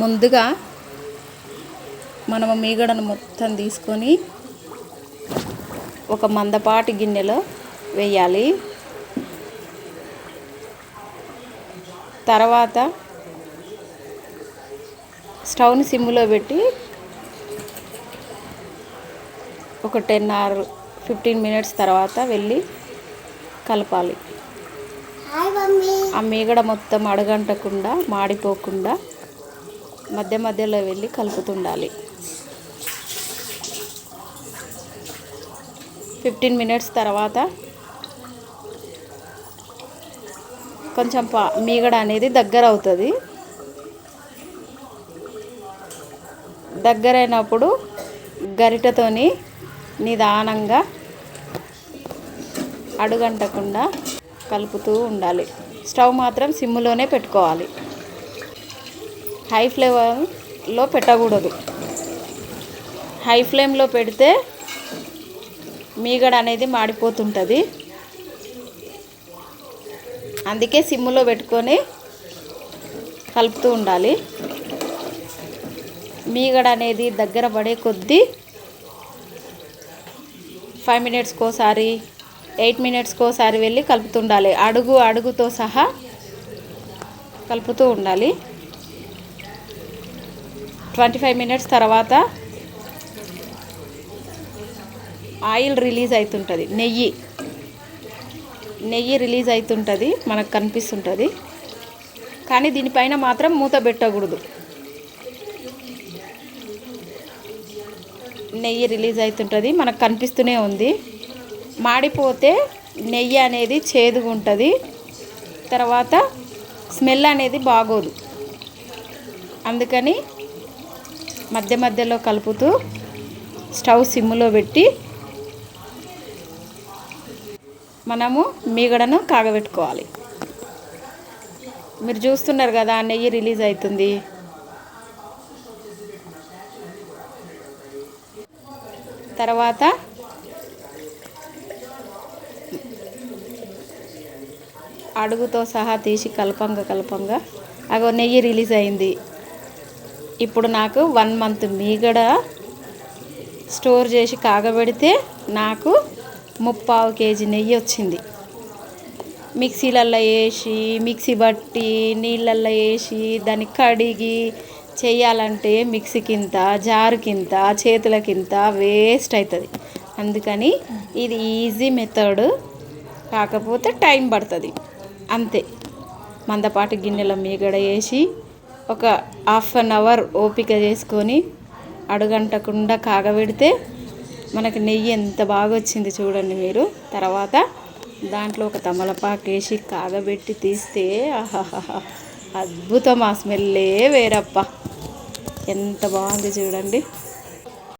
ముందుగా మనము మీగడను మొత్తం తీసుకొని ఒక మందపాటి గిన్నెలో వేయాలి. తర్వాత స్టవ్ని సిమ్లో పెట్టి ఒక టెన్ ఆర్ ఫిఫ్టీన్ మినిట్స్ తర్వాత వెళ్ళి కలపాలి. ఆ మీగడ మొత్తం అడగంటకుండా మాడిపోకుండా మధ్య మధ్యలో వెళ్ళి కలుపుతుండాలి. ఫిఫ్టీన్ మినిట్స్ తర్వాత కొంచెం పా మీగడ అనేది దగ్గర అవుతుంది. దగ్గరైనప్పుడు గరిటతోని నిదానంగా అడుగంటకుండా కలుపుతూ ఉండాలి. స్టవ్ మాత్రం సిమ్లోనే పెట్టుకోవాలి. హై ఫ్లేమ్లో పెట్టకూడదు. హై ఫ్లేమ్లో పెడితే మీగడ అనేది మాడిపోతుంటుంది. అందుకే సిమ్లో పెట్టుకొని కలుపుతూ ఉండాలి. మీగడ అనేది దగ్గర పడే కొద్దీ ఫైవ్ మినిట్స్కి ఒకసారి ఎయిట్ మినిట్స్కి ఒకసారి వెళ్ళి కలుపుతుండాలి అడుగు అడుగుతో సహా కలుపుతూ ఉండాలి. ట్వంటీ ఫైవ్ మినిట్స్ తర్వాత ఆయిల్ రిలీజ్ అవుతుంటుంది. నెయ్యి. నెయ్యి రిలీజ్ అవుతుంటుంది. మనకు కనిపిస్తుంటుంది. కానీ దీనిపైన మాత్రం మూత పెట్టకూడదు. నెయ్యి రిలీజ్ అవుతుంటుంది. మనకు కనిపిస్తూనే ఉంది. మాడిపోతే నెయ్యి అనేది చేదుగా ఉంటుంది తర్వాత స్మెల్ అనేది బాగోదు. అందుకని మధ్య మధ్యలో కలుపుతూ స్టవ్ సిమ్లో పెట్టి మనము మీగడను కాగబెట్టుకోవాలి. మీరు చూస్తున్నారు కదా నెయ్యి రిలీజ్ అవుతుంది. తర్వాత అడుగుతో సహా తీసి కలపంగా కలపంగా. అగో నెయ్యి రిలీజ్ అయింది. ఇప్పుడు నాకు వన్ మంత్ మీగడ స్టోర్ చేసి కాగబెడితే నాకు ముప్పావు కేజీ నెయ్యి వచ్చింది. మిక్సీలల్లో వేసి మిక్సీ బట్టి నీళ్ళల్లో వేసి దాన్ని కడిగి చేయాలంటే మిక్సీకింత జారుకింత చేతులకింత వేస్ట్ అవుతుంది అందుకని ఇది ఈజీ మెథడ్ కాకపోతే టైం పడుతుంది. అంతే. మందపాటి గిన్నెల మీగడ వేసి ఒక హాఫ్ అన్ అవర్ ఓపిక చేసుకొని అడుగంటకుండా కాగబెడితే మనకి నెయ్యి ఎంత బాగా వచ్చింది చూడండి మీరు. తర్వాత దాంట్లో ఒక తమలపాకు వేసి కాగబెట్టి తీస్తే ఆహాహా అద్భుతం ఆ స్మెల్లే వేరప్ప. ఎంత బాగుంది చూడండి.